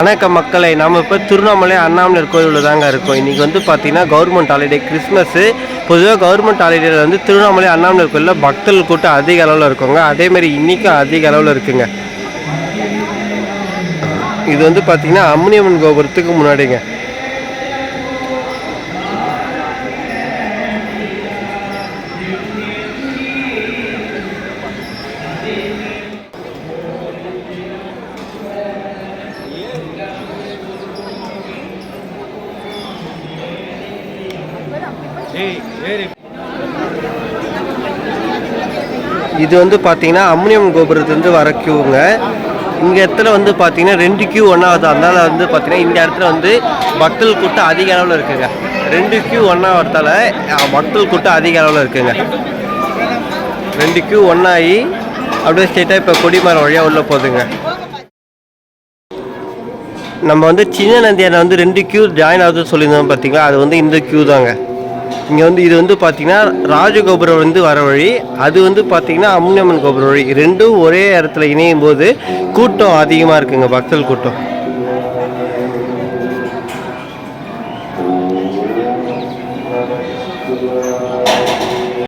வணக்கம் மக்களை நம்ம இப்போ திருவண்ணாமலை அண்ணாமலையார் கோயிலில் தாங்க இருக்கோம். இன்றைக்கி வந்து பார்த்தீங்கன்னா கவர்மெண்ட் ஹாலிடே கிறிஸ்மஸ்ஸு பொதுவாக கவர்மெண்ட் ஹாலிடேயில் வந்து திருவண்ணாமலை அண்ணாமலையார் கோயிலில் பக்தர்கள் கூட்டம் அதிக அளவில் இருக்குங்க. அதேமாதிரி இன்றைக்கும் அதிக அளவில் இருக்குங்க. இது வந்து பார்த்திங்கன்னா அம்னியம்மன் கோபுரத்துக்கு முன்னாடிங்க. இது வந்து பார்த்தீங்கன்னா அம்னியம் கோபுரத்துலேருந்து வர கியூங்க இங்கே இடத்துல வந்து பார்த்தீங்கன்னா ரெண்டு கியூ ஒன்றாவது அதனால வந்து பார்த்தீங்கன்னா இந்த இடத்துல வந்து பக்தர்கள் கூட்டம் அதிக அளவில் இருக்குங்க. ரெண்டு கியூ ஒன்றா வரத்தால பக்தர்கள் கூட்டம் அதிக அளவில் இருக்குங்க. ரெண்டு கியூ ஒன்றாகி அப்படியே ஸ்ட்ரெயிட்டாக இப்போ கொடிமரம் வழியாக உள்ளே போகுதுங்க. நம்ம வந்து சின்ன நந்தியான வந்து ரெண்டு கியூ ஜாயின் ஆகுதுன்னு சொல்லியிருந்தோம் பார்த்தீங்களா அது வந்து இந்த கியூ தாங்க. இங்கே வந்து இது வந்து பார்த்தீங்கன்னா ராஜகோபுரம் வந்து வர வழி. அது வந்து பார்த்தீங்கன்னா அம்னியம்மன் கோபுரம் வழி. ரெண்டும் ஒரே இடத்துல இணையும் போது கூட்டம் அதிகமாக இருக்குங்க பக்தர்கள் கூட்டம்.